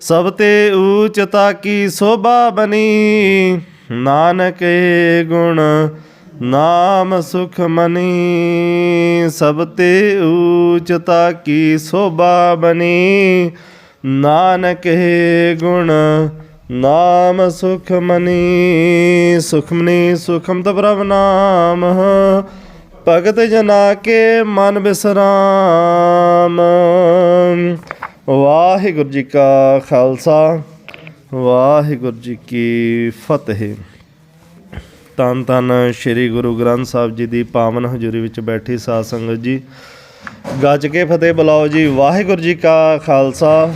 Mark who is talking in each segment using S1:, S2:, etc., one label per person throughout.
S1: ਸਭ ਤੇ ਊਚਤਾ ਕੀ ਸੋਭਾ ਬਣੀ? ਨਾਨਕ ਏ ਗੁਣ, ਨਾਮ ਸੁਖ ਮਨੀ। ਸਭ ਤੇ ਊਚਤਾ ਕੀ ਸੋਭਾ ਬਣੀ? ਨਾਨਕ ਏ ਗੁਣ, ਨਾਮ ਸੁਖ ਮਨੀ। ਸੁਖਮਨੀ ਸੁਖਮ ਤ ਪ੍ਰਭ ਨਾਮ। ਭਗਤ ਜਨਾ ਕੇ ਮਨ ਬਿਸਰਾਮ। ਵਾਹਿਗੁਰੂ ਜੀ ਕਾ ਖਾਲਸਾ, ਵਾਹਿਗੁਰੂ ਜੀ ਕੀ ਫਤਿਹ। ਤਨ ਤਨ ਸ੍ਰੀ ਗੁਰੂ ਗ੍ਰੰਥ ਸਾਹਿਬ ਜੀ ਦੀ ਪਾਵਨ ਹਜ਼ੂਰੀ ਵਿੱਚ ਬੈਠੀ ਸਾਧ ਸੰਗਤ ਜੀ। ਗੱਜ ਕੇ ਫਤਿਹ ਬੁਲਾਓ ਜੀ। ਵਾਹਿਗੁਰੂ ਜੀ ਕਾ ਖਾਲਸਾ,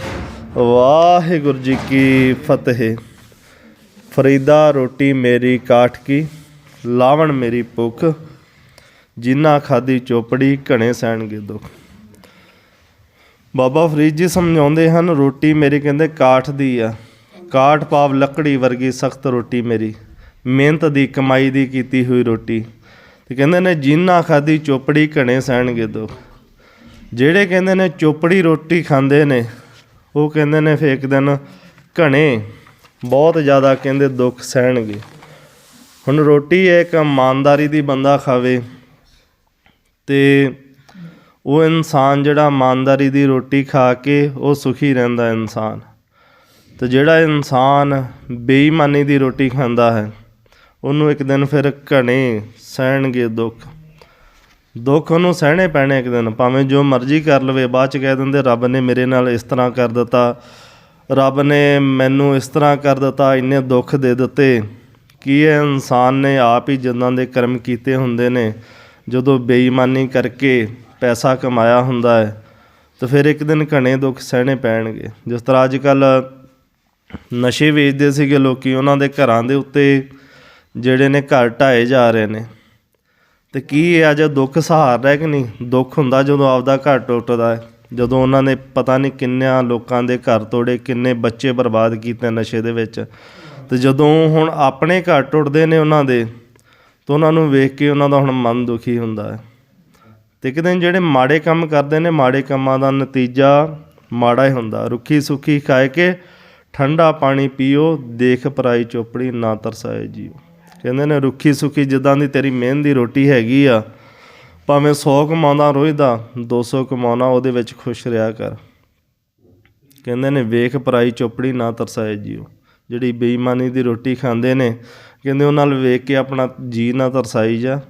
S1: ਵਾਹਿਗੁਰੂ ਜੀ ਕੀ ਫਤਿਹ। ਫਰੀਦਾ ਰੋਟੀ ਮੇਰੀ ਕਾਠ ਕੀ, ਲਾਵਣ ਮੇਰੀ ਭੁੱਖ, ਜਿਨ੍ਹਾਂ ਖਾਦੀ ਚੋਪੜੀ ਘਣੇ ਸਹਿਣਗੇ ਦੁੱਖ। ਬਾਬਾ ਫਰੀਦ ਜੀ ਸਮਝਾਉਂਦੇ ਹਨ, ਰੋਟੀ ਮੇਰੀ ਕਹਿੰਦੇ ਕਾਠ ਦੀ ਆ। ਕਾਠ ਪਾਵ ਲੱਕੜੀ ਵਰਗੀ ਸਖਤ ਰੋਟੀ ਮੇਰੀ। ਮਿਹਨਤ ਦੀ, ਕਮਾਈ ਦੀ ਕੀਤੀ ਹੋਈ ਰੋਟੀ। ਤੇ ਕਹਿੰਦੇ ਨੇ ਜਿਨ੍ਹਾਂ ਖਾਦੀ ਚੋਪੜੀ ਘਣੇ ਸਹਿਣਗੇ ਦੁੱਖ ਜਿਹੜੇ ਕਹਿੰਦੇ ਨੇ ਚੋਪੜੀ ਰੋਟੀ ਖਾਂਦੇ ਨੇ, ਉਹ ਕਹਿੰਦੇ ਨੇ ਫੇਰ ਇੱਕ ਦਿਨ ਘਣੇ, ਬਹੁਤ ਜ਼ਿਆਦਾ ਕਹਿੰਦੇ ਦੁੱਖ ਸਹਿਣਗੇ। ਹੁਣ ਰੋਟੀ ਹੈ ਇੱਕ ਇਮਾਨਦਾਰੀ ਦੀ ਬੰਦਾ ਖਾਵੇ ਤੇ ਉਹ ਇਨਸਾਨ ਜਿਹੜਾ ਇਮਾਨਦਾਰੀ ਦੀ ਰੋਟੀ ਖਾ ਕੇ ਉਹ ਸੁਖੀ ਰਹਿੰਦਾ ਇਨਸਾਨ। ਤੇ ਜਿਹੜਾ ਇਨਸਾਨ ਬੇਈਮਾਨੀ ਦੀ ਰੋਟੀ ਖਾਂਦਾ ਹੈ, ਉਹਨੂੰ ਇੱਕ ਦਿਨ ਫਿਰ ਘਣੇ ਸਹਿਣਗੇ ਦੁੱਖ। ਦੁੱਖ ਉਹਨੂੰ ਸਹਿਣੇ ਪੈਣੇ ਇੱਕ ਦਿਨ, ਭਾਵੇਂ ਜੋ ਮਰਜ਼ੀ ਕਰ ਲਵੇ, ਬਾਅਦ ਚ ਕਹਿ ਦਿੰਦੇ, ਰੱਬ ਨੇ ਮੇਰੇ ਨਾਲ ਇਸ ਤਰ੍ਹਾਂ ਕਰ ਦਿੱਤਾ, ਰੱਬ ਨੇ ਮੈਨੂੰ ਇਸ ਤਰ੍ਹਾਂ ਕਰ ਦਿੱਤਾ, ਇੰਨੇ ਦੁੱਖ ਦੇ ਦਿੱਤੇ। ਕੀ ਇਹ ਇਨਸਾਨ ਨੇ ਆਪ ਹੀ ਜਿੰਨਾਂ ਦੇ ਕਰਮ ਕੀਤੇ ਹੁੰਦੇ ਨੇ, ਜਦੋਂ ਬੇਈਮਾਨੀ ਕਰਕੇ ਪੈਸਾ ਕਮਾਇਆ ਹੁੰਦਾ ਹੈ, ਤਾਂ ਫਿਰ ਇੱਕ ਦਿਨ ਘਣੇ ਦੁੱਖ ਸਹਿਣੇ ਪੈਣਗੇ। ਜਿਸ ਤਰ੍ਹਾਂ ਅੱਜ ਕੱਲ ਨਸ਼ੇ ਵੇਚਦੇ ਸੀਗੇ ਲੋਕੀ, ਉਹਨਾਂ ਦੇ ਘਰਾਂ ਦੇ ਉੱਤੇ ਜਿਹੜੇ ਨੇ ਘਰ ਢਾਏ ਜਾ ਰਹੇ ਨੇ। ਤੇ ਕੀ ਇਹ ਅੱਜ ਦੁੱਖ ਸਹਾਰ ਹੈ ਕਿ ਨਹੀਂ? ਦੁੱਖ ਹੁੰਦਾ ਜਦੋਂ ਆਪਦਾ ਘਰ ਟੁੱਟਦਾ ਹੈ, ਜਦੋਂ ਉਹਨਾਂ ਨੇ ਪਤਾ ਨਹੀਂ ਕਿੰਨਿਆਂ ਲੋਕਾਂ ਦੇ ਘਰ ਤੋੜੇ, ਕਿੰਨੇ ਬੱਚੇ ਬਰਬਾਦ ਕੀਤੇ ਨਸ਼ੇ ਦੇ ਵਿੱਚ। ਤੇ ਜਦੋਂ ਹੁਣ ਆਪਣੇ ਘਰ ਟੁੱਟਦੇ ਨੇ ਉਹਨਾਂ ਦੇ, ਤਾਂ ਉਹਨਾਂ ਨੂੰ ਵੇਖ ਕੇ ਉਹਨਾਂ ਦਾ ਹੁਣ ਮਨ ਦੁਖੀ ਹੁੰਦਾ ਹੈ। ਤੇ ਇੱਕ ਦਿਨ ਜਿਹੜੇ ਮਾੜੇ ਕੰਮ ਕਰਦੇ ਨੇ, ਮਾੜੇ ਕੰਮਾਂ ਦਾ ਨਤੀਜਾ ਮਾੜਾ ਹੀ ਹੁੰਦਾ। ਰੁੱਖੀ ਸੁੱਖੀ ਖਾਏ ਕੇ ਠੰਡਾ ਪਾਣੀ ਪੀਓ, ਦੇਖ ਪਰਾਈ ਚੋਪੜੀ ਨਾ ਤਰਸਾਏ ਜੀਓ। ਕਹਿੰਦੇ ਨੇ, ਰੁੱਖੀ ਸੁੱਖੀ ਜਿੱਦਾਂ ਦੀ ਤੇਰੀ ਮਿਹਨ ਦੀ ਰੋਟੀ ਹੈਗੀ ਆ, ਭਾਵੇਂ 100 ਕਮਾਉਂਦਾ ਰੋਜ਼ ਦਾ 200 ਕਮਾਉਣਾ ਉਹਦੇ ਵਿੱਚ ਖੁਸ਼ ਰਿਹਾ ਕਰ। ਕਹਿੰਦੇ ਨੇ, ਵੇਖ ਪਰਾਈ ਚੋਪੜੀ ਨਾ ਤਰਸਾਏ ਜੀਓ। ਜਿਹੜੀ ਬੇਈਮਾਨੀ ਦੀ ਰੋਟੀ ਖਾਂਦੇ ਨੇ, ਕਹਿੰਦੇ ਉਹਨਾਂ ਨਾਲ ਵੇਖ ਕੇ ਆਪਣਾ ਜੀ ਨਾ ਤਰਸਾਈ ਜਾ।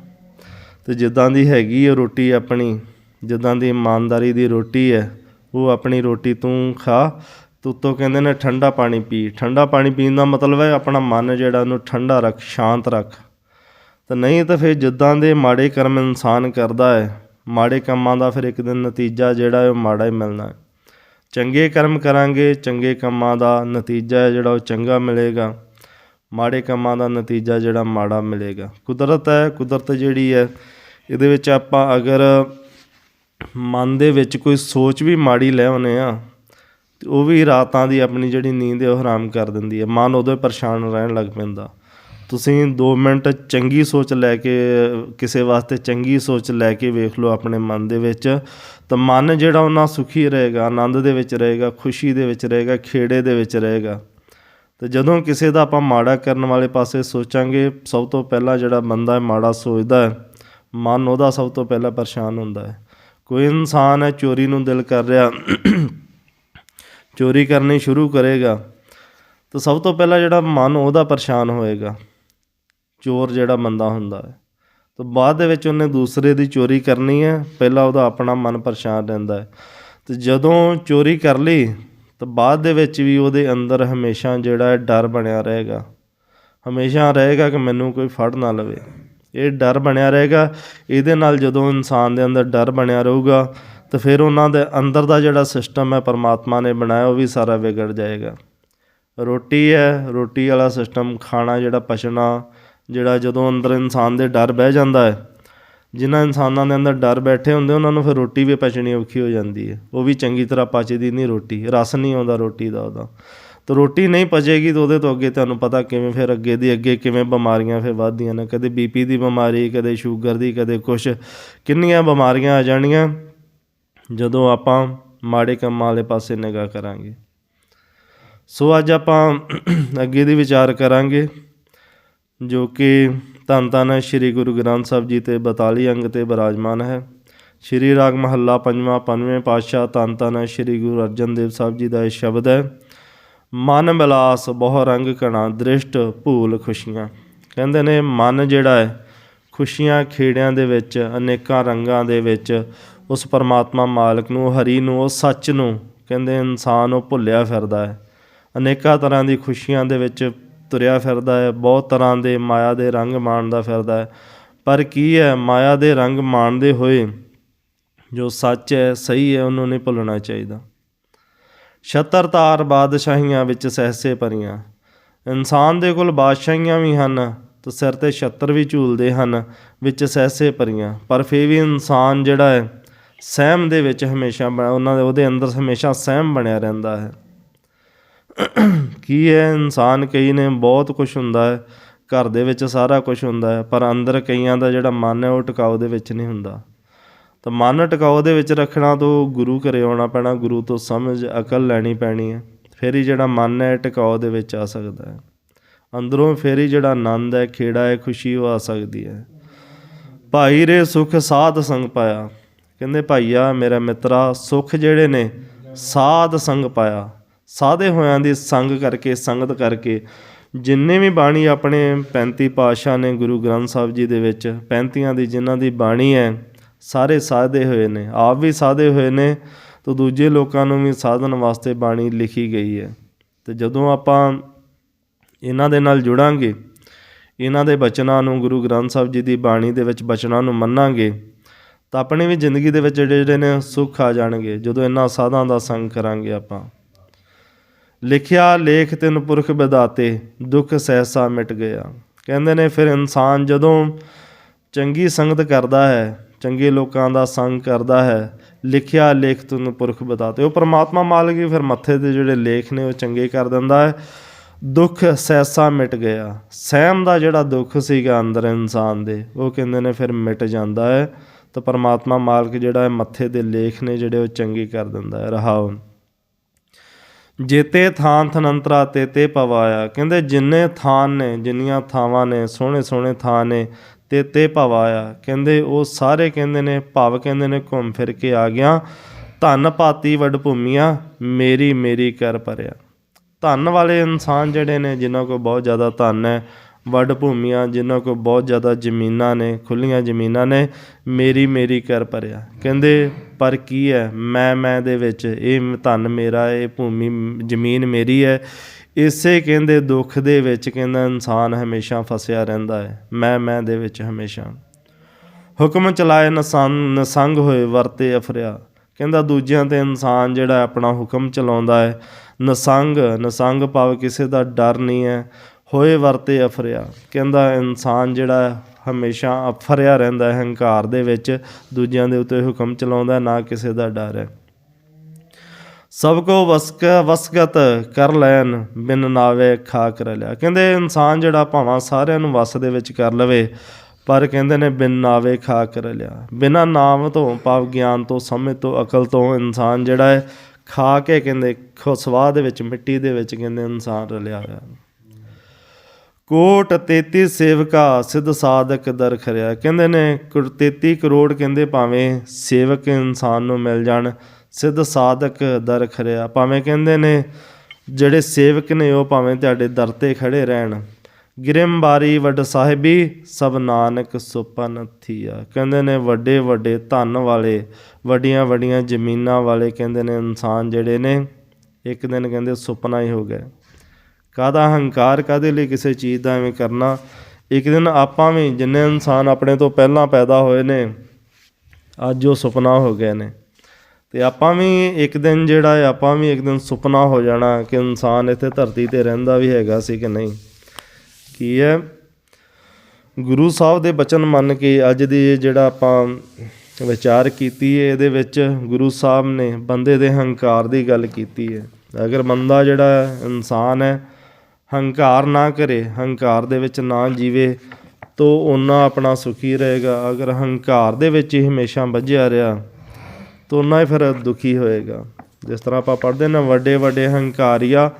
S1: ਤੇ ਜਿੱਦਾਂ ਦੀ ਹੈਗੀ ਹੈ ਰੋਟੀ ਆਪਣੀ, ਜਿੱਦਾਂ ਦੀ ਇਮਾਨਦਾਰੀ ਦੀ ਰੋਟੀ ਹੈ, ਉਹ ਆਪਣੀ ਰੋਟੀ ਤੂੰ ਖਾ, ਤੇ ਉੱਤੋਂ ਕਹਿੰਦੇ ਨੇ ਠੰਡਾ ਪਾਣੀ ਪੀ। ਠੰਡਾ ਪਾਣੀ ਪੀਣ ਦਾ ਮਤਲਬ ਹੈ ਆਪਣਾ ਮਨ ਜਿਹੜਾ ਉਹਨੂੰ ਠੰਡਾ ਰੱਖ, ਸ਼ਾਂਤ ਰੱਖ। ਤਾਂ ਨਹੀਂ ਤਾਂ ਫਿਰ ਜਿੱਦਾਂ ਦੇ ਮਾੜੇ ਕਰਮ ਇਨਸਾਨ ਕਰਦਾ ਹੈ, ਮਾੜੇ ਕੰਮਾਂ ਦਾ ਫਿਰ ਇੱਕ ਦਿਨ ਨਤੀਜਾ ਜਿਹੜਾ ਉਹ ਮਾੜਾ ਹੀ ਮਿਲਣਾ ਹੈ। ਚੰਗੇ ਕਰਮ ਕਰਾਂਗੇ, ਚੰਗੇ ਕੰਮਾਂ ਦਾ ਨਤੀਜਾ ਹੈ ਜਿਹੜਾ ਉਹ ਚੰਗਾ ਮਿਲੇਗਾ। ਮਾੜੇ ਕੰਮਾਂ ਦਾ ਨਤੀਜਾ ਜਿਹੜਾ ਮਾੜਾ ਮਿਲੇਗਾ। ਕੁਦਰਤ ਹੈ, ਕੁਦਰਤ ਜਿਹੜੀ ਹੈ, ਇਹਦੇ ਵਿੱਚ ਆਪਾਂ ਅਗਰ ਮਨ ਦੇ ਵਿੱਚ ਕੋਈ ਸੋਚ ਵੀ ਮਾੜੀ ਲੈ ਆਉਂਦੇ ਆ ਤੇ ਉਹ ਵੀ ਰਾਤਾਂ ਦੀ ਆਪਣੀ ਜਿਹੜੀ ਨੀਂਦ ਹੈ ਉਹ ਹਰਾਮ ਕਰ ਦਿੰਦੀ ਹੈ। ਮਨ ਉਦੋਂ ਪਰੇਸ਼ਾਨ ਰਹਿਣ ਲੱਗ ਪੈਂਦਾ। ਤੁਸੀਂ 2 ਮਿੰਟ ਚੰਗੀ ਸੋਚ ਲੈ ਕੇ, ਕਿਸੇ ਵਾਸਤੇ ਚੰਗੀ ਸੋਚ ਲੈ ਕੇ ਵੇਖ ਲਓ ਆਪਣੇ ਮਨ ਦੇ ਵਿੱਚ। ਤਾਂ ਮਨ ਜਿਹੜਾ, ਉਹਨਾਂ ਸੁਖੀ ਰਹੇਗਾ, ਆਨੰਦ ਦੇ ਵਿੱਚ ਰਹੇਗਾ, ਖੁਸ਼ੀ ਦੇ ਵਿੱਚ ਰਹੇਗਾ, ਖੇੜੇ ਦੇ ਵਿੱਚ ਰਹੇਗਾ। ਤੇ ਜਦੋਂ ਕਿਸੇ ਦਾ ਆਪਾਂ ਮਾੜਾ ਕਰਨ ਵਾਲੇ ਪਾਸੇ ਸੋਚਾਂਗੇ, ਸਭ ਤੋਂ ਪਹਿਲਾਂ ਜਿਹੜਾ ਬੰਦਾ ਮਾੜਾ ਸੋਚਦਾ ਹੈ, ਮਨ ਉਹਦਾ ਸਭ ਤੋਂ ਪਹਿਲਾਂ ਪਰੇਸ਼ਾਨ ਹੁੰਦਾ ਹੈ। ਕੋਈ ਇਨਸਾਨ ਹੈ, ਚੋਰੀ ਨੂੰ ਦਿਲ ਕਰ ਰਿਹਾ, ਚੋਰੀ ਕਰਨੀ ਸ਼ੁਰੂ ਕਰੇਗਾ, ਤਾਂ ਸਭ ਤੋਂ ਪਹਿਲਾਂ ਜਿਹੜਾ ਮਨ ਉਹਦਾ ਪਰੇਸ਼ਾਨ ਹੋਏਗਾ। ਚੋਰ ਜਿਹੜਾ ਬੰਦਾ ਹੁੰਦਾ ਹੈ। ਤਾਂ ਬਾਅਦ ਦੇ ਵਿੱਚ ਉਹਨੇ ਦੂਸਰੇ ਦੀ ਚੋਰੀ ਕਰਨੀ ਹੈ, ਪਹਿਲਾਂ ਉਹਦਾ ਆਪਣਾ ਮਨ ਪਰੇਸ਼ਾਨ ਰਹਿੰਦਾ ਹੈ। ਤੇ ਜਦੋਂ ਚੋਰੀ ਕਰ ਲਈ ਤਾਂ ਬਾਅਦ ਦੇ ਵਿੱਚ ਵੀ ਉਹਦੇ ਅੰਦਰ ਹਮੇਸ਼ਾ ਜਿਹੜਾ ਹੈ ਡਰ ਬਣਿਆ ਰਹੇਗਾ। ਹਮੇਸ਼ਾ ਰਹੇਗਾ ਕਿ ਮੈਨੂੰ ਕੋਈ ਫੜ ਨਾ ਲਵੇ। ਇਹ ਡਰ ਬਣਿਆ ਰਹੇਗਾ। ਇਹਦੇ ਨਾਲ ਜਦੋਂ ਇਨਸਾਨ ਦੇ ਅੰਦਰ ਡਰ ਬਣਿਆ ਰਹੂਗਾ, ਤਾਂ ਫਿਰ ਉਹਨਾਂ ਦੇ ਅੰਦਰ ਦਾ ਜਿਹੜਾ ਸਿਸਟਮ ਹੈ ਪਰਮਾਤਮਾ ਨੇ ਬਣਾਇਆ, ਉਹ ਵੀ ਸਾਰਾ ਵਿਗੜ ਜਾਏਗਾ। ਰੋਟੀ ਹੈ, ਰੋਟੀ ਵਾਲਾ ਸਿਸਟਮ, ਖਾਣਾ ਜਿਹੜਾ ਪਚਣਾ, ਜਿਹੜਾ ਜਦੋਂ ਅੰਦਰ ਇਨਸਾਨ ਦੇ ਡਰ ਬਹਿ ਜਾਂਦਾ ਹੈ ਜਿਨ੍ਹਾਂ ਇਨਸਾਨਾਂ ਦੇ ਅੰਦਰ ਡਰ ਬੈਠੇ ਹੁੰਦੇ, ਉਹਨਾਂ ਨੂੰ ਫਿਰ ਰੋਟੀ ਵੀ ਪਚਣੀ ਔਖੀ ਹੋ ਜਾਂਦੀ ਹੈ ਉਹ ਵੀ ਚੰਗੀ ਤਰ੍ਹਾਂ ਪਚਦੀ ਨਹੀਂ ਰੋਟੀ, ਰਸ ਨਹੀਂ ਆਉਂਦਾ ਰੋਟੀ ਦਾ ਉਹਦਾ। ਤਾਂ ਰੋਟੀ ਨਹੀਂ ਪਚੇਗੀ ਤਾਂ ਉਹਦੇ ਤੋਂ ਅੱਗੇ ਤੁਹਾਨੂੰ ਪਤਾ ਕਿਵੇਂ ਫਿਰ ਅੱਗੇ ਦੀ ਅੱਗੇ ਕਿਵੇਂ ਬਿਮਾਰੀਆਂ ਫਿਰ ਵੱਧਦੀਆਂ ਨੇ। ਕਦੇ ਬੀਪੀ ਦੀ ਬਿਮਾਰੀ, ਕਦੇ ਸ਼ੂਗਰ ਦੀ, ਕਦੇ ਕੁਛ। ਕਿੰਨੀਆਂ ਬਿਮਾਰੀਆਂ ਆ ਜਾਣੀਆਂ ਜਦੋਂ ਆਪਾਂ ਮਾੜੇ ਕੰਮਾਂ ਵਾਲੇ ਪਾਸੇ ਨਿਗਾਹ ਕਰਾਂਗੇ। ਸੋ ਅੱਜ ਆਪਾਂ ਅੱਗੇ ਦੀ ਵਿਚਾਰ ਕਰਾਂਗੇ, ਜੋ ਕਿ ਧੰਨ ਧੰਨ ਸ੍ਰੀ ਗੁਰੂ ਗ੍ਰੰਥ ਸਾਹਿਬ ਜੀ ਤੇ 42 ਅੰਗ ਤੇ ਬਿਰਾਜਮਾਨ ਹੈ। ਸ੍ਰੀ ਰਾਗ ਮਹੱਲਾ ਪੰਜਵਾਂ, ਪੰਜਵੇਂ ਪਾਤਸ਼ਾਹ ਧੰਨ ਧੰਨ ਸ੍ਰੀ ਗੁਰੂ ਅਰਜਨ ਦੇਵ ਸਾਹਿਬ ਜੀ ਦਾ ਇਹ ਸ਼ਬਦ ਹੈ। ਮਨ ਬਿਲਾਸ ਬਹੁ ਰੰਗ ਕਣਾ ਦ੍ਰਿਸ਼ਟ ਭੂਲ ਖੁਸ਼ੀਆਂ। ਕਹਿੰਦੇ ਨੇ ਮਨ ਜਿਹੜਾ ਹੈ, ਖੁਸ਼ੀਆਂ ਖੇੜਿਆਂ ਦੇ ਵਿੱਚ, ਅਨੇਕਾਂ ਰੰਗਾਂ ਦੇ ਵਿੱਚ, ਉਸ ਪਰਮਾਤਮਾ ਮਾਲਕ ਨੂੰ, ਹਰੀ ਨੂੰ, ਉਹ ਸੱਚ ਨੂੰ, ਕਹਿੰਦੇ ਇਨਸਾਨ ਉਹ ਭੁੱਲਿਆ ਫਿਰਦਾ ਹੈ। ਅਨੇਕਾਂ ਤਰ੍ਹਾਂ ਦੀ ਖੁਸ਼ੀਆਂ ਦੇ ਵਿੱਚ ਤੁਰਿਆ ਫਿਰਦਾ ਹੈ, ਬਹੁਤ ਤਰ੍ਹਾਂ ਦੇ ਮਾਇਆ ਦੇ ਰੰਗ ਮਾਣਦਾ ਫਿਰਦਾ ਹੈ। ਪਰ ਕੀ ਹੈ, ਮਾਇਆ ਦੇ ਰੰਗ ਮਾਣਦੇ ਹੋਏ ਜੋ ਸੱਚ ਹੈ, ਸਹੀ ਹੈ, ਉਹਨੂੰ ਨਹੀਂ ਭੁੱਲਣਾ ਚਾਹੀਦਾ। ਛਤਰ ਤਾਰ ਬਾਦਸ਼ਾਹੀਆਂ ਵਿੱਚ ਸਹਸੇ ਪਰੀਆਂ ਇਨਸਾਨ ਦੇ ਕੋਲ ਬਾਦਸ਼ਾਹੀਆਂ ਵੀ ਹਨ, ਤੇ ਸਿਰ ਤੇ ਛਤਰ ਵੀ ਝੂਲਦੇ ਹਨ, ਵਿੱਚ ਸਹਸੇ ਪਰੀਆਂ ਪਰ ਫੇਰ ਵੀ ਇਨਸਾਨ ਜਿਹੜਾ ਹੈ, ਸਹਿਮ ਦੇ ਵਿੱਚ ਹਮੇਸ਼ਾ ਬ- ਉਹਨਾਂ ਦੇ, ਉਹਦੇ ਅੰਦਰ ਹਮੇਸ਼ਾ ਸਹਿਮ ਬਣਿਆ ਰਹਿੰਦਾ ਹੈ। ਕੀ ਹੈ ਇਨਸਾਨ ਕਈ ਨੇ ਬਹੁਤ ਕੁਝ ਹੁੰਦਾ ਹੈ, ਘਰ ਦੇ ਵਿੱਚ ਸਾਰਾ ਕੁਝ ਹੁੰਦਾ ਹੈ, ਪਰ ਅੰਦਰ ਕਈਆਂ ਦਾ ਜਿਹੜਾ ਮਨ ਹੈ ਉਹ ਟਿਕਾਓ ਦੇ ਵਿੱਚ ਨਹੀਂ ਹੁੰਦਾ। ਤਾਂ ਮਨ ਟਿਕਾਓ ਦੇ ਵਿੱਚ ਰੱਖਣਾ ਤੋਂ ਗੁਰੂ ਘਰੇ ਆਉਣਾ ਪੈਣਾ, ਗੁਰੂ ਤੋਂ ਸਮਝ, ਅਕਲ ਲੈਣੀ ਪੈਣੀ ਹੈ। ਫਿਰ ਹੀ ਜਿਹੜਾ ਮਨ ਹੈ ਟਿਕਾਓ ਦੇ ਵਿੱਚ ਆ ਸਕਦਾ ਹੈ। ਅੰਦਰੋਂ ਫਿਰ ਹੀ ਜਿਹੜਾ ਆਨੰਦ ਹੈ, ਖੇੜਾ ਹੈ, ਖੁਸ਼ੀ ਉਹ ਆ ਸਕਦੀ ਹੈ। ਭਾਈ ਰੇ ਸੁਖ ਸਾਧ ਸੰਗ ਪਾਇਆ। ਕਹਿੰਦੇ, ਭਾਈਆ, ਮੇਰਾ ਮਿੱਤਰਾ, ਸੁਖ ਜਿਹੜੇ ਨੇ, ਸਾਧ ਸੰਗ ਪਾਇਆ। ਸਾਧੇ ਹੋਇਆਂ ਦੀ ਸੰਗ ਕਰਕੇ, ਸੰਗਤ ਕਰਕੇ, ਜਿੰਨੇ ਵੀ ਬਾਣੀ ਆਪਣੇ 35 ਪਾਤਸ਼ਾਹ ਨੇ ਗੁਰੂ ਗ੍ਰੰਥ ਸਾਹਿਬ ਜੀ ਦੇ ਵਿੱਚ 35ਆਂ ਦੀ ਜਿਨ੍ਹਾਂ ਦੀ ਬਾਣੀ ਹੈ, ਸਾਰੇ ਸਾਧੇ ਹੋਏ ਨੇ, ਆਪ ਵੀ ਸਾਧੇ ਹੋਏ ਨੇ, ਤੇ ਦੂਜੇ ਲੋਕਾਂ ਨੂੰ ਵੀ ਸਾਧਨ ਵਾਸਤੇ ਬਾਣੀ ਲਿਖੀ ਗਈ ਹੈ। ਤੇ ਜਦੋਂ ਆਪਾਂ ਇਹਨਾਂ ਦੇ ਨਾਲ ਜੁੜਾਂਗੇ, ਇਹਨਾਂ ਦੇ ਬਚਨਾਂ ਨੂੰ, ਗੁਰੂ ਗ੍ਰੰਥ ਸਾਹਿਬ ਜੀ ਦੀ ਬਾਣੀ ਦੇ ਵਿੱਚ ਬਚਨਾਂ ਨੂੰ ਮੰਨਾਂਗੇ, ਤਾਂ ਆਪਣੀ ਵੀ ਜ਼ਿੰਦਗੀ ਦੇ ਵਿੱਚ ਜਿਹੜੇ ਜਿਹੜੇ ਨੇ ਸੁੱਖ ਆ ਜਾਣਗੇ, ਜਦੋਂ ਇਹਨਾਂ ਸਾਧਾਂ ਦਾ ਸੰਗ ਕਰਾਂਗੇ ਆਪਾਂ। ਲਿਖਿਆ, ਲੇਖ ਤਿਨ ਪੁਰਖ ਵਿਦਾਤੇ, ਦੁੱਖ ਸਹਿਸਾ ਮਿਟ ਗਿਆ। ਕਹਿੰਦੇ ਨੇ, ਫਿਰ ਇਨਸਾਨ ਜਦੋਂ ਚੰਗੀ ਸੰਗਤ ਕਰਦਾ ਹੈ, ਚੰਗੇ ਲੋਕਾਂ ਦਾ ਸੰਗ ਕਰਦਾ ਹੈ, ਲਿਖਿਆ, ਲੇਖ ਤਿਨ ਪੁਰਖ ਵਿਦਾਤੇ। ਉਹ ਪ੍ਰਮਾਤਮਾ ਮਾਲਕ ਹੀ ਫਿਰ ਮੱਥੇ ਤੇ ਜਿਹੜੇ ਲੇਖ ਨੇ, ਉਹ ਚੰਗੇ ਕਰ ਦਿੰਦਾ ਹੈ। ਦੁੱਖ ਸਹਿਸਾ ਮਿਟ ਗਿਆ। ਸਹਿਮ ਦਾ ਜਿਹੜਾ ਦੁੱਖ ਸੀਗਾ ਅੰਦਰ ਇਨਸਾਨ ਦੇ, ਉਹ ਕਹਿੰਦੇ ਨੇ, ਫਿਰ ਮਿਟ ਜਾਂਦਾ ਹੈ। ਤਾਂ ਪਰਮਾਤਮਾ ਮਾਲਕ ਜਿਹੜਾ ਹੈ, ਮੱਥੇ ਦੇ ਲੇਖ ਨੇ ਜਿਹੜੇ ਉਹ ਚੰਗੇ ਕਰ ਦਿੰਦਾ ਹੈ। ਰਹਾਉ ਜੇਤੇ ਥਾਨ ਥਨੰਤਰਾ ਤੇ ਤੇ ਪਵਾਇਆ ਕਹਿੰਦੇ ਜਿੰਨੇ ਥਾਨ ਨੇ, ਜਿੰਨੀਆਂ ਥਾਵਾਂ ਨੇ, ਸੋਹਣੇ ਸੋਹਣੇ ਥਾਂ ਨੇ, ਤੇ ਤੇ ਪਵਾਇਆ ਕਹਿੰਦੇ ਉਹ ਸਾਰੇ ਕਹਿੰਦੇ ਨੇ, ਭਾਵ ਕਹਿੰਦੇ ਨੇ ਘੁੰਮ ਫਿਰ ਕੇ ਆ ਗਿਆ। ਧਨ ਪਾਤੀ ਵਡ ਭੂਮੀਆਂ ਮੇਰੀ ਮੇਰੀ ਕਰ ਭਰਿਆ। ਧਨ ਵਾਲੇ ਇਨਸਾਨ ਜਿਹੜੇ ਨੇ, ਜਿਨ੍ਹਾਂ ਕੋਲ ਬਹੁਤ ਜ਼ਿਆਦਾ ਧਨ ਹੈ ਵੱਡ ਭੂਮੀਆਂ ਜਿਨ੍ਹਾਂ ਕੋਲ ਬਹੁਤ ਜ਼ਿਆਦਾ ਜ਼ਮੀਨਾਂ ਨੇ ਖੁੱਲੀਆਂ ਜ਼ਮੀਨਾਂ ਨੇ, ਮੇਰੀ ਮੇਰੀ ਕਰ ਭਰਿਆ। ਕਹਿੰਦੇ ਪਰ ਕੀ ਹੈ? ਮੈਂ ਮੈਂ ਦੇ ਵਿੱਚ, ਇਹ ਧਨ ਮੇਰਾ, ਇਹ ਭੂਮੀ, ਜ਼ਮੀਨ ਮੇਰੀ ਹੈ। ਇਸੇ ਕਹਿੰਦੇ ਦੁੱਖ ਦੇ ਵਿੱਚ ਕਹਿੰਦਾ ਇਨਸਾਨ ਹਮੇਸ਼ਾ ਫਸਿਆ ਰਹਿੰਦਾ ਹੈ। ਮੈਂ ਮੈਂ ਦੇ ਵਿੱਚ ਹਮੇਸ਼ਾ। ਹੁਕਮ ਚਲਾਏ ਨਸੰਗ ਨਸੰਗ ਹੋਏ ਵਰਤੇ ਅਫਰਿਆ। ਕਹਿੰਦਾ ਦੂਜਿਆਂ ਤੇ ਇਨਸਾਨ ਜਿਹੜਾ ਆਪਣਾ ਹੁਕਮ ਚਲਾਉਂਦਾ ਹੈ, ਨਸੰਗ ਨਸੰਗ ਭਾਵ ਕਿਸੇ ਦਾ ਡਰ ਨਹੀਂ ਹੈ, ਹੋਏ ਵਰਤੇ ਅਫਰਿਆ। ਕਹਿੰਦਾ ਇਨਸਾਨ ਜਿਹੜਾ ਹਮੇਸ਼ਾ ਅਫਰਿਆ ਰਹਿੰਦਾ ਹੈ, ਹੰਕਾਰ ਦੇ ਵਿੱਚ ਦੂਜਿਆਂ ਦੇ ਉੱਤੇ ਹੁਕਮ ਚਲਾਉਂਦਾ, ਨਾ ਕਿਸੇ ਦਾ ਡਰ ਹੈ। ਸਭ ਕੋ ਵਸਕ ਵਸਗਤ ਕਰ ਲੈਣ, ਬਿਨ ਨਾਵੇ ਖਾ ਕਰ ਲਿਆ। ਕਹਿੰਦੇ, ਇਨਸਾਨ ਜਿਹੜਾ ਭਾਵਾਂ ਸਾਰਿਆਂ ਨੂੰ ਵਸ ਦੇ ਵਿੱਚ ਕਰ ਲਵੇ, ਪਰ ਕਹਿੰਦੇ ਨੇ ਬਿਨ ਨਾਵੇ ਖਾ ਕਰ ਲਿਆ। ਬਿਨਾ ਨਾਮ ਤੋਂ, ਭਾਵ ਗਿਆਨ ਤੋਂ, ਸਮਝ ਤੋਂ, ਅਕਲ ਤੋਂ ਇਨਸਾਨ ਜਿਹੜਾ ਹੈ ਖਾ ਕੇ ਕਹਿੰਦੇ, ਖੁਸਵਾ ਦੇ ਵਿੱਚ, ਮਿੱਟੀ ਦੇ ਵਿੱਚ ਕਹਿੰਦੇ ਇਨਸਾਨ ਰਲਿਆ ਹੋਇਆ। ਕੋਟ 33 ਸੇਵਕਾ ਸਿੱਧ ਸਾਧਕ ਦਰ ਖਰਿਆ। ਕਹਿੰਦੇ ਨੇ ਕੁ- 33 ਕਰੋੜ ਕਹਿੰਦੇ ਭਾਵੇਂ ਸੇਵਕ ਇਨਸਾਨ ਨੂੰ ਮਿਲ ਜਾਣ, ਸਿੱਧ ਸਾਧਕ ਦਰ ਖਰਿਆ। ਭਾਵੇਂ ਕਹਿੰਦੇ ਨੇ, ਜਿਹੜੇ ਸੇਵਕ ਨੇ ਉਹ ਭਾਵੇਂ ਤੁਹਾਡੇ ਦਰ ਤੇ ਖੜੇ ਰਹਿਣ। ਗਿਰਮਬਾਰੀ ਵੱਡ ਸਾਹਿਬੀ, ਸਭ ਨਾਨਕ ਸੁਪਨ ਥੀਆ। ਕਹਿੰਦੇ ਨੇ, ਵੱਡੇ ਵੱਡੇ ਧਨ ਵਾਲੇ, ਵੱਡੀਆਂ ਵੱਡੀਆਂ ਜ਼ਮੀਨਾਂ ਵਾਲੇ ਕਹਿੰਦੇ ਨੇ ਇਨਸਾਨ ਜਿਹੜੇ ਨੇ, ਇੱਕ ਦਿਨ ਕਹਿੰਦੇ ਸੁਪਨਾ ਹੀ ਹੋ ਗਿਆ। ਕਾਹਦਾ ਹੰਕਾਰ ਕਾਦੇ ਲਈ ਕਿਸੇ ਚੀਜ਼ ਦਾ ਐਵੇਂ ਕਰਨਾ। ਇੱਕ ਦਿਨ ਆਪਾਂ ਵੀ ਜਿੰਨੇ ਇਨਸਾਨ ਆਪਣੇ ਤੋਂ ਪਹਿਲਾਂ ਪੈਦਾ ਹੋਏ ਨੇ, ਅੱਜ ਉਹ ਸੁਪਨਾ ਹੋ ਗਏ ਨੇ। ਤੇ ਆਪਾਂ ਵੀ ਇੱਕ ਦਿਨ ਜਿਹੜਾ ਹੈ, ਆਪਾਂ ਵੀ ਇੱਕ ਦਿਨ ਸੁਪਨਾ ਹੋ ਜਾਣਾ ਕਿ ਇਨਸਾਨ ਇੱਥੇ ਧਰਤੀ ਤੇ ਰਹਿੰਦਾ ਵੀ ਹੈਗਾ ਸੀ ਕਿ ਨਹੀਂ। ਕੀ ਹੈ? ਗੁਰੂ ਸਾਹਿਬ ਦੇ ਬਚਨ ਮੰਨ ਕੇ ਅੱਜ ਦੀ ਇਹ ਜਿਹੜਾ ਆਪਾਂ ਵਿਚਾਰ ਕੀਤੀ ਹੈ, ਇਹਦੇ ਵਿੱਚ ਗੁਰੂ ਸਾਹਿਬ ਨੇ ਬੰਦੇ ਦੇ ਹੰਕਾਰ ਦੀ ਗੱਲ ਕੀਤੀ ਹੈ। ਅਗਰ ਬੰਦਾ ਜਿਹੜਾ ਇਨਸਾਨ ਹੈ ਹੰਕਾਰ ਨਾ ਕਰੇ, ਹੰਕਾਰ ਦੇ ਵਿੱਚ ਨਾ ਜੀਵੇ, ਤੋ ਉਹਨਾਂ ਆਪਣਾ ਸੁਖੀ ਰਹੇਗਾ। ਅਗਰ ਹੰਕਾਰ ਦੇ ਵਿੱਚ ਹੀ ਹਮੇਸ਼ਾ ਵੱਜਿਆ ਰਿਹਾ, ਤੋ ਉਹਨਾਂ ਹੀ ਫਿਰ ਦੁਖੀ ਹੋਏਗਾ। ਜਿਸ ਤਰ੍ਹਾਂ ਆਪਾਂ ਪੜ੍ਹਦੇ ਨੇ, ਵੱਡੇ ਵੱਡੇ ਹੰਕਾਰੀਆ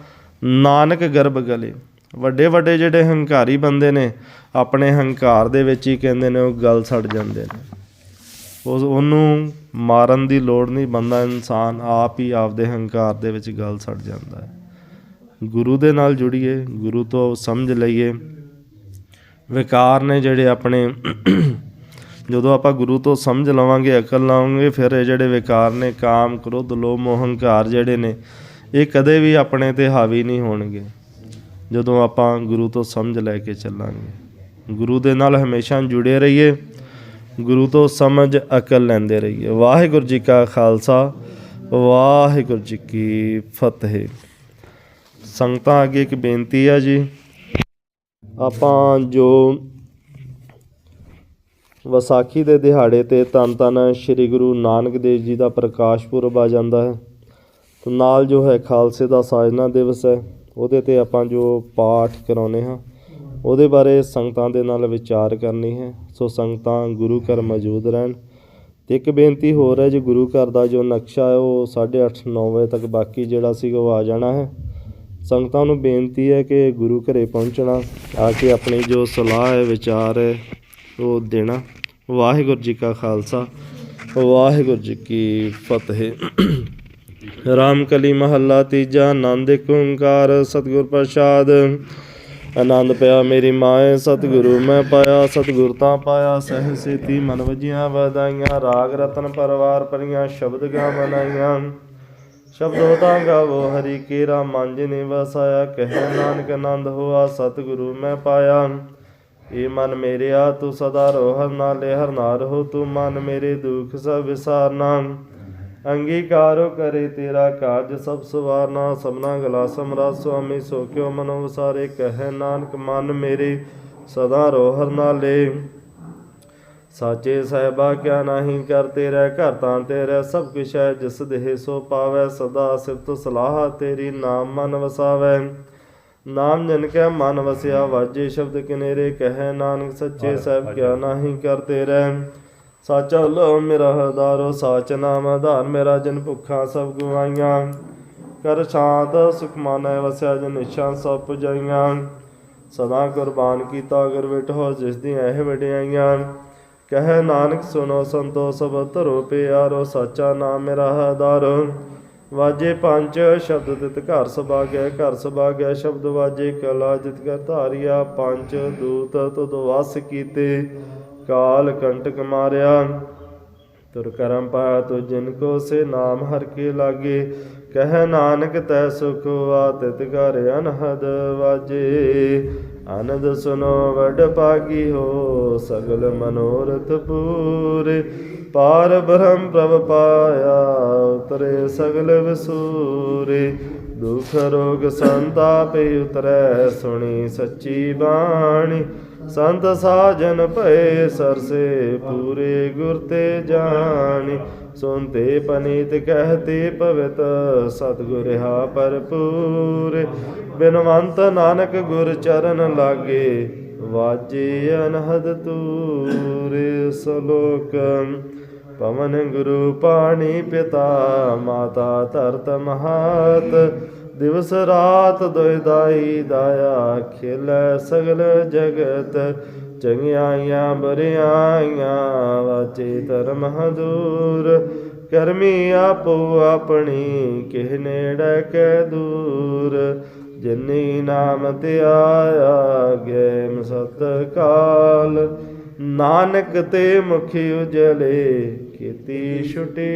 S1: ਨਾਨਕ ਗਰਭ ਗਲੇ। ਵੱਡੇ ਵੱਡੇ ਜਿਹੜੇ ਹੰਕਾਰੀ ਬੰਦੇ ਨੇ, ਆਪਣੇ ਹੰਕਾਰ ਦੇ ਵਿੱਚ ਹੀ ਕਹਿੰਦੇ ਨੇ, ਉਹ ਗਲ ਸੜ ਜਾਂਦੇ ਨੇ। ਉਸ, ਉਹਨੂੰ ਮਾਰਨ ਦੀ ਲੋੜ ਨਹੀਂ, ਬੰਦਾ ਇਨਸਾਨ ਆਪ ਹੀ ਆਪਦੇ ਹੰਕਾਰ ਦੇ ਵਿੱਚ ਗਲ ਸੜ ਜਾਂਦਾ ਹੈ। ਗੁਰੂ ਦੇ ਨਾਲ ਜੁੜੀਏ, ਗੁਰੂ ਤੋਂ ਸਮਝ ਲਈਏ। ਵਿਕਾਰ ਨੇ ਜਿਹੜੇ ਆਪਣੇ, ਜਦੋਂ ਆਪਾਂ ਗੁਰੂ ਤੋਂ ਸਮਝ ਲਵਾਂਗੇ, ਅਕਲ ਲਾਵਾਂਗੇ, ਫਿਰ ਇਹ ਜਿਹੜੇ ਵਿਕਾਰ ਨੇ, ਕਾਮ, ਕ੍ਰੋਧ, ਲੋਭ ਮੋਹ ਹੰਕਾਰ ਜਿਹੜੇ ਨੇ, ਇਹ ਕਦੇ ਵੀ ਆਪਣੇ ਤੇ ਹਾਵੀ ਨਹੀਂ ਹੋਣਗੇ। ਜਦੋਂ ਆਪਾਂ ਗੁਰੂ ਤੋਂ ਸਮਝ ਲੈ ਕੇ ਚੱਲਾਂਗੇ। ਗੁਰੂ ਦੇ ਨਾਲ ਹਮੇਸ਼ਾ ਜੁੜੇ ਰਹੀਏ, ਗੁਰੂ ਤੋਂ ਸਮਝ, ਅਕਲ ਲੈਂਦੇ ਰਹੀਏ। ਵਾਹਿਗੁਰੂ ਜੀ ਕਾ ਖਾਲਸਾ, ਵਾਹਿਗੁਰੂ ਜੀ ਕੀ ਫਤਿਹ। ਸੰਗਤਾਂ ਅੱਗੇ ਇੱਕ ਬੇਨਤੀ ਆ ਜੀ। ਆਪਾਂ ਜੋ ਵਿਸਾਖੀ ਦੇ ਦਿਹਾੜੇ ਤੇ ਧੰਨ ਧੰਨ ਸ੍ਰੀ ਗੁਰੂ ਨਾਨਕ ਦੇਵ ਜੀ ਦਾ ਪ੍ਰਕਾਸ਼ ਪੁਰਬ ਆ ਜਾਂਦਾ ਹੈ, ਤੇ ਨਾਲ ਜੋ ਹੈ ਖਾਲਸੇ ਦਾ ਸਾਜਨਾ ਦਿਵਸ ਹੈ, ਉਹਦੇ ਤੇ ਆਪਾਂ ਜੋ ਪਾਠ ਕਰਾਉਨੇ ਹਾਂ, ਉਹਦੇ ਬਾਰੇ ਸੰਗਤਾਂ ਦੇ ਨਾਲ ਵਿਚਾਰ ਕਰਨੀ ਹੈ। ਸੋ ਸੰਗਤਾਂ, ਗੁਰੂ ਘਰ ਮੌਜੂਦ ਰਹਿਣ। ਤੇ ਇੱਕ ਬੇਨਤੀ ਹੋਰ ਹੈ, ਜੀ ਗੁਰੂ ਘਰ ਦਾ ਜੋ ਨਕਸ਼ਾ ਹੈ, ਉਹ 8:30 9 ਵਜੇ ਤੱਕ ਬਾਕੀ ਜਿਹੜਾ ਸੀਗਾ, ਉਹ ਆ ਜਾਣਾ ਹੈ। ਸੰਗਤਾਂ ਨੂੰ ਬੇਨਤੀ ਹੈ ਕਿ ਗੁਰੂ ਘਰੇ ਪਹੁੰਚਣਾ, ਆ ਕੇ ਆਪਣੀ ਜੋ ਸਲਾਹ ਹੈ, ਵਿਚਾਰ ਹੈ, ਉਹ ਦੇਣਾ। ਵਾਹਿਗੁਰੂ ਜੀ ਕਾ ਖਾਲਸਾ। ਵਾਹਿਗੁਰੂ ਜੀ ਕੀ ਫਤਿਹ। ਰਾਮ ਕਲੀ ਮਹੱਲਾ ਤੀਜਾ, ਆਨੰਦ ਏਕ ਓੰਕਾਰ, ਸਤਿਗੁਰ ਪ੍ਰਸਾਦ। ਆਨੰਦ ਪਿਆ ਮੇਰੀ ਮਾਏ, ਸਤਿਗੁਰੂ ਮੈਂ ਪਾਇਆ, ਸਤਿਗੁਰ ਤਾਂ ਪਾਇਆ, ਸਹਿ ਸੇਤੀ ਮਨ ਵਜੀਆਂ ਵਧਾਈਆਂ, ਰਾਗ ਰਤਨ ਪਰਵਾਰ ਪਰੀਆਂ, ਸ਼ਬਦ ਗਾ ਮਨਾਈਆਂ ਸ਼ਬਦ ਹੋਤਾ ਗਾਵੋ, ਹਰੀ ਕੇਰਾ ਮਨ ਜਿਨੇ ਵਸਾਇਆ ਕਹਿ ਨਾਨਕ ਆਨੰਦ ਹੋਆ, ਸਤਿਗੁਰੂ ਮੈਂ ਪਾਇਆ। ਏ ਮਨ ਮੇਰਿਆ ਤੂੰ ਸਦਾ ਰੋਹਰ ਨਾਲੇ ਹਰ ਨਾਰ ਹੋ, ਤੂੰ ਮਨ ਮੇਰੇ ਦੁਖ ਸਭ ਵਿਸਾਰਨਾ। ਅੰਗੀਕਾਰੋ ਕਰੇ ਤੇਰਾ ਕਾਜ ਸਭ ਸਵਾਰਨਾ। ਸਭਨਾ ਗਲਾ ਸਮਰਾ, ਸੁਆਮੀ ਸੋ ਕਿਉ ਮਨੋ ਵਸਾਰੇ, ਕਹਿ ਨਾਨਕ ਮਨ ਮੇਰੇ, ਸਦਾ ਰੋਹਰ ਨਾਲੇ। ਸਾਚੇ ਸਾਹਿਬਾ ਕਿਆ ਨਹੀਂ ਕਰਤੇ ਰਹਿ ਘਰ ਤਾਂ ਤੇਰੇ ਸਭ ਕੁਛ ਹੈ ਜਿਸ ਦੇਹ ਸੋ ਪਾਵੈ ਸਦਾ ਸਿਫਤ ਸਲਾਹ ਤੇਰੀ ਨਾਮ ਮਨ ਵਸਾਵੈ। ਨਾਮ ਜਨ ਕੈ ਮਨ ਵਸਿਆ ਵਾਜੇ ਸ਼ਬਦ ਕਿਨੇਰੇ ਕਹੈ ਨਾਨਕ ਸੱਚੇ ਸਾਹਿਬ ਕਿਆ ਨਹੀਂ ਕਰਤੇ ਰਹਿ ਸਾਚਾ ਲੋ ਮੇਰਾ ਹਦਾਰੋ ਸਾਚ ਨਾਮ ਆਧਾਰ ਮੇਰਾ ਜਨ ਭੁੱਖਾ ਸਭ ਗਵਾਈਆਂ ਕਰ ਸ਼ਾਂਤ ਸੁਖ ਮਾਨੈ ਵਸਿਆ ਜਨ ਨਿਸ਼ਾਨ ਸਭ ਪੁਜਾਈਆਂ। ਸਦਾ ਕੁਰਬਾਨ ਕੀਤਾ ਅਗਰ ਵਿਟੋ ਜਿਸ ਦੀਆਂ ਇਹ ਵਡਿਆਈਆਂ। ਕਹੈ ਨਾਨਕ ਸੁਨੋ ਸੰਤੋ ਸਭ ਧਰੋ ਪਿਆਰੋ, ਸਾਚਾ ਨਾਮ ਮੇਰਾ ਹਦਾਰੋ ਵਾਜੇ ਪੰਜ ਸ਼ਬਦ ਤਿਤ ਘਰ ਸਭਾਗੈ ਘਰ ਸਭਾਗੈ ਸ਼ਬਦ ਵਾਜੇ, ਕਲਾ ਜਿਤ ਕੈ ਧਾਰਿਆ। ਪੰਜ ਦੂਤ ਤੁਧ ਵਸ ਕੀਤੇ, ਕਾਲ ਕੰਟਕ ਮਾਰਿਆ। ਤੁਰ ਕਰਮ ਪਾਇਆ ਤੋ ਜਿਨ ਕੋ ਸੇ ਨਾਮ ਹਰ ਕੇ ਲਾਗੇ। ਕਹਿ ਨਾਨਕ ਤੈ ਸੁਖ ਤਿਤ ਘਰ ਅਨਹਦ ਵਾਜੇ। ਆਨੰਦ ਸੁਨੋ, ਵਡ ਭਾਗੀ ਹੋ, ਸਗਲ ਮਨੋਰਥ ਪੂਰੇ। ਪਾਰ ਬ੍ਰਹਮ ਪ੍ਰਭ ਪਾਇਆ, ਉਤਰੇ ਸਗਲ ਵਿਸੂਰੇ। ਦੁਖ ਰੋਗ ਸੰਤਾਪੇ ਉਤਰੈ ਸੁਣੀ ਸੱਚੀ ਬਾਣੀ। ਸੰਤ ਸਾਜਨ ਭਏ ਸਰਸੇ ਪੂਰੇ ਗੁਰ ਤੇ ਜਾਣੀ। ਸੁਨਤੇ ਪਨੀਤ ਕਹਤੇ ਪਵਿਤ ਸਤਿਗੁਰ ਹਾ ਭਰਪੂਰ। ਬਿਨਵੰਤ ਨਾਨਕ ਗੁਰ ਚਰਨ ਲਾਗੇ ਵਾਜੇ ਅਨਹਦ ਤੂਰੇ। ਸਲੋਕ ਪਵਨ ਗੁਰੂ ਪਾਣੀ ਪਿਤਾ, ਮਾਤਾ ਧਰਤ ਮਹਾਤ। ਦਿਵਸ ਰਾਤ ਦੁਇਦਾਈ ਦਾਇਆ, ਖਿਲ ਸਗਲ ਜਗਤ। ਚੰਗਿਆਈਆਂ ਬਰਿਆਈਆਂ ਵਾਚੇ ਧਰਮ ਹਦੂਰ ਕਰਮੀ ਆਪੋ ਆਪਣੀ, ਕਿਹ ਨੇੜੇ ਕੈ ਦੂਰ। ਜਿਨੀ ਨਾਮ ਤੇ ਆਇਆ ਗਏ ਸਤ ਕਾਲ ਨਾਨਕ ਤੇ ਮੁਖੀ ਉਜਲੇ ਕੀਤੀ ਛੁਟੀ